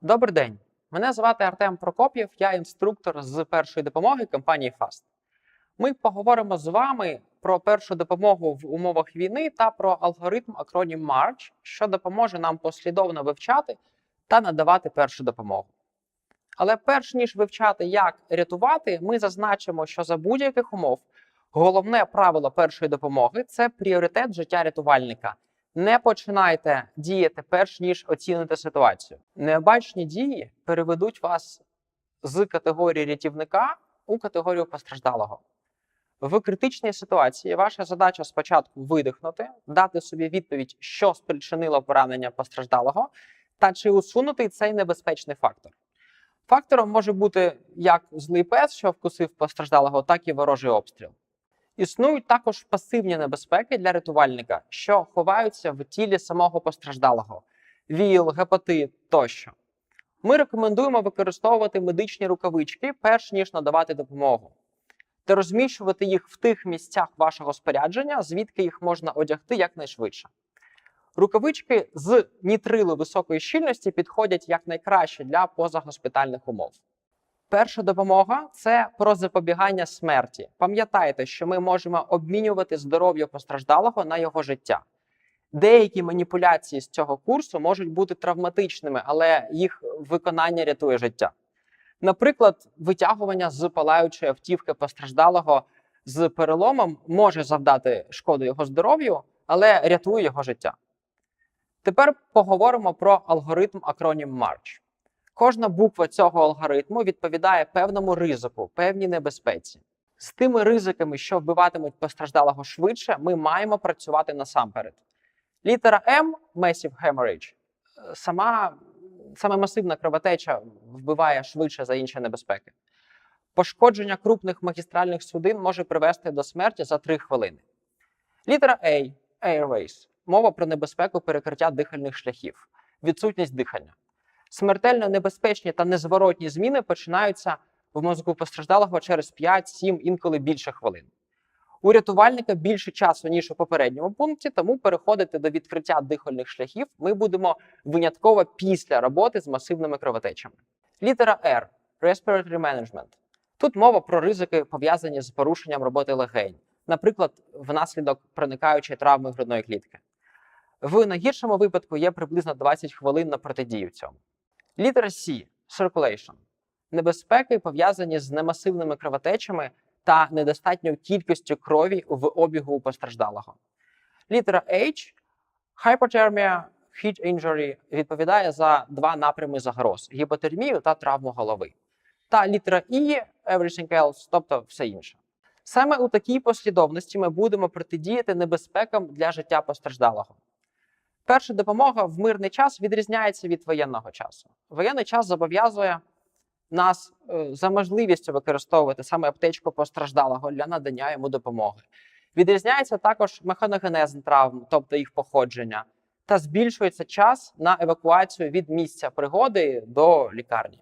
Добрий день. Мене звати Артем Прокоп'єв, я інструктор з першої допомоги компанії FAST. Ми поговоримо з вами про першу допомогу в умовах війни та про алгоритм акронім MARCH, що допоможе нам послідовно вивчати та надавати першу допомогу. Але перш ніж вивчати, як рятувати, ми зазначимо, що за будь-яких умов головне правило першої допомоги це пріоритет життя рятувальника. Не починайте діяти перш ніж оціните ситуацію. Необачні дії переведуть вас з категорії рятівника у категорію постраждалого. В критичній ситуації ваша задача спочатку видихнути, дати собі відповідь, що спричинило поранення постраждалого, та чи усунутий цей небезпечний фактор. Фактором може бути як злий пес, що вкусив постраждалого, так і ворожий обстріл. Існують також пасивні небезпеки для рятувальника, що ховаються в тілі самого постраждалого: ВІЛ, гепатит тощо. Ми рекомендуємо використовувати медичні рукавички, перш ніж надавати допомогу, та розміщувати їх в тих місцях вашого спорядження, звідки їх можна одягти якнайшвидше. Рукавички з нітрилу високої щільності підходять якнайкраще для позагоспітальних умов. Перша допомога це про запобігання смерті. Пам'ятайте, що ми можемо обмінювати здоров'я постраждалого на його життя. Деякі маніпуляції з цього курсу можуть бути травматичними, але їх виконання рятує життя. Наприклад, витягування з палаючої автівки постраждалого з переломом може завдати шкоду його здоров'ю, але рятує його життя. Тепер поговоримо про алгоритм акронім MARCH. Кожна буква цього алгоритму відповідає певному ризику, певній небезпеці. З тими ризиками, що вбиватимуть постраждалого швидше, ми маємо працювати насамперед. Літера М Massive Hemorrhage, е, сама, саме масивна кровотеча вбиває швидше за інші небезпеки. Пошкодження крупних магістральних судин може привести до смерті за 3 хвилини. Літера A Airways мова про небезпеку перекриття дихальних шляхів, відсутність дихання. Смертельно небезпечні та незворотні зміни починаються в мозку постраждалого через 5-7, інколи більше хвилин. У рятувальника більше часу, ніж у попередньому пункті, тому переходити до відкриття дихальних шляхів ми будемо винятково після роботи з масивними кровотечами. Літера R Respiratory Management. Тут мова про ризики, пов'язані з порушенням роботи легень, наприклад, внаслідок проникаючої травми грудної клітки. В найгіршому випадку є приблизно 20 хвилин на протидію цьому. Літера C Circulation. Небезпеки пов'язані з немасивними кровотечами та недостатньою кількістю крові в обігу у постраждалого. Літера H Hypothermia Heat Injury відповідає за два напрями загроз: гіпотермію та травму голови. Та літера І Everything else, тобто все інше. Саме у такій послідовності ми будемо протидіяти небезпекам для життя постраждалого. Перша допомога в мирний час відрізняється від воєнного часу. Воєнний час зобов'язує нас е, за можливістю використовувати саме аптечку постраждалого для надання йому допомоги. Відрізняється також механогенез травм, тобто їх походження, та збільшується час на евакуацію від місця пригоди до лікарні.